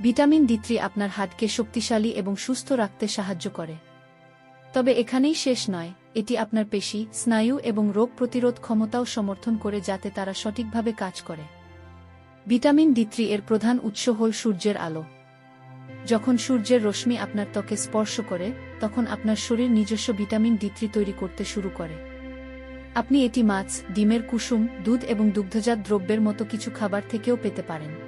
Vitamin D three আপনার হাড়কে শক্তিশালী এবং সুস্থ রাখতে সাহায্য করে। তবে এখানেই শেষ নয়, এটি আপনার পেশি, স্নায়ু এবং রোগ প্রতিরোধ ক্ষমতাও সমর্থন করে যাতে তারা সঠিকভাবে কাজ করে। ভিটামিন ডি থ্রি এর প্রধান উৎস হল সূর্যের আলো। যখন সূর্যের রশ্মি আপনার ত্বকে স্পর্শ করে, তখন আপনার শরীর নিজস্ব ভিটামিন ডি থ্রি তৈরি করতে শুরু করে। আপনি এটি মাছ, ডিমের কুসুম, দুধ এবং দুগ্ধজাত দ্রব্যের মতো কিছু খাবার থেকেও পেতে পারেন।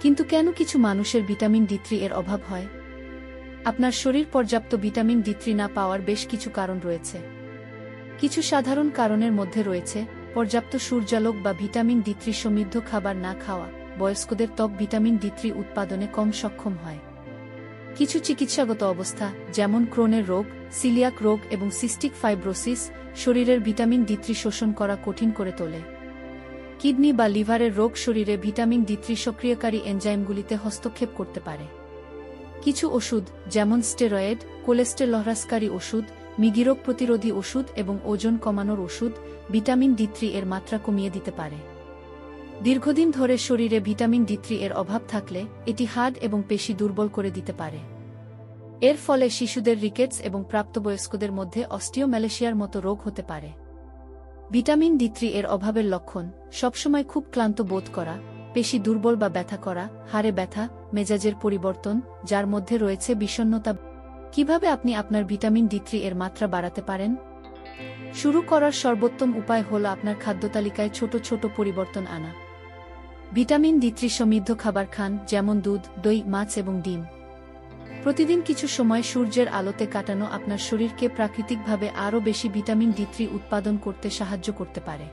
কিন্তু কেন কিছু মানুষের ভিটামিন ডিত্রি এর অভাব হয়? আপনার শরীর পর্যাপ্ত ভিটামিন ডি না পাওয়ার বেশ কিছু কারণ রয়েছে। কিছু সাধারণ কারণের মধ্যে রয়েছে, পর্যাপ্ত সূর্যালোক বা ভিটামিন ডি সমৃদ্ধ খাবার না খাওয়া, বয়স্কদের ত্বক ভিটামিন ডি উৎপাদনে কম সক্ষম হয়। কিছু চিকিৎসাগত অবস্থা, যেমন ক্রোনের রোগ, সিলিয়াক রোগ এবং সিস্টিক ফাইব্রোসিস, শরীরের ভিটামিন ডি শোষণ করা কঠিন করে তোলে। কিডনি বা লিভারের রোগ শরীরে ভিটামিন ডি থ্রি সক্রিয়কারী এনজাইমগুলিতে হস্তক্ষেপ করতে পারে। কিছু ওষুধ, যেমন স্টেরয়েড কোলেস্টেরল হ্রাসকারী ওষুধ, মিগিরোগ প্রতিরোধী ওষুধ এবং ওজন কমানোর ওষুধ, ভিটামিন ডি থ্রি এর মাত্রা কমিয়ে দিতে পারে। দীর্ঘদিন ধরে শরীরে ভিটামিন ডি থ্রি এর অভাব থাকলে, এটি হাড় এবং পেশি দুর্বল করে দিতে পারে। এর ফলে শিশুদের রিকেটস এবং প্রাপ্তবয়স্কদের মধ্যে অস্টিওম্যালেশিয়ার মতো রোগ হতে পারে। ভিটামিন ডি থ্রি এর অভাবের লক্ষণ, সবসময় খুব ক্লান্ত বোধ করা, পেশি দুর্বল বা ব্যথা করা, হাড়ে ব্যথা, মেজাজের পরিবর্তন, যার মধ্যে রয়েছে বিষণ্ণতা। কীভাবে আপনি আপনার ভিটামিন ডি থ্রি এর মাত্রা বাড়াতে পারেন? শুরু করার সর্বোত্তম উপায় হল আপনার খাদ্যতালিকায় ছোট ছোট পরিবর্তন আনা। ভিটামিন ডি থ্রি সমৃদ্ধ খাবার খান, যেমন দুধ, দই, মাছ এবং ডিম। প্রতিদিন কিছু সময় সূর্যের আলোতে কাটানো আপনার শরীরকে প্রাকৃতিকভাবে আরও বেশি ভিটামিন ডি থ্রি উৎপাদন করতে সাহায্য করতে পারে।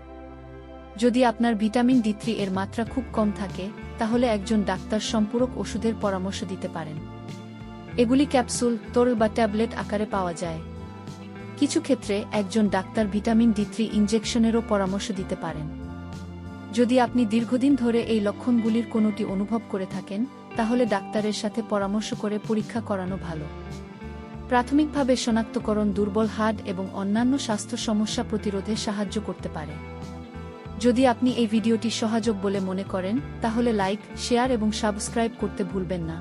যদি আপনার ভিটামিন ডি থ্রি এর মাত্রা খুব কম থাকে, তাহলে একজন ডাক্তার সম্পূরক ওষুধের পরামর্শ দিতে পারেন। এগুলি ক্যাপসুল, তরল বা ট্যাবলেট আকারে পাওয়া যায়। কিছু ক্ষেত্রে একজন ডাক্তার ভিটামিন ডি থ্রি ইঞ্জেকশনেরও পরামর্শ দিতে পারেন। যদি আপনি দীর্ঘদিন ধরে এই লক্ষণগুলির কোনোটি অনুভব করে থাকেন, তাহলে ডাক্তারের সাথে পরামর্শ করে পরীক্ষা করানো ভালো। প্রাথমিকভাবে শনাক্তকরণ দুর্বল হাড় এবং অন্যান্য স্বাস্থ্য সমস্যা প্রতিরোধে সাহায্য করতে পারে। যদি আপনি এই ভিডিওটি সহযোগ বলে মনে করেন, তাহলে লাইক, শেয়ার এবং সাবস্ক্রাইব করতে ভুলবেন না।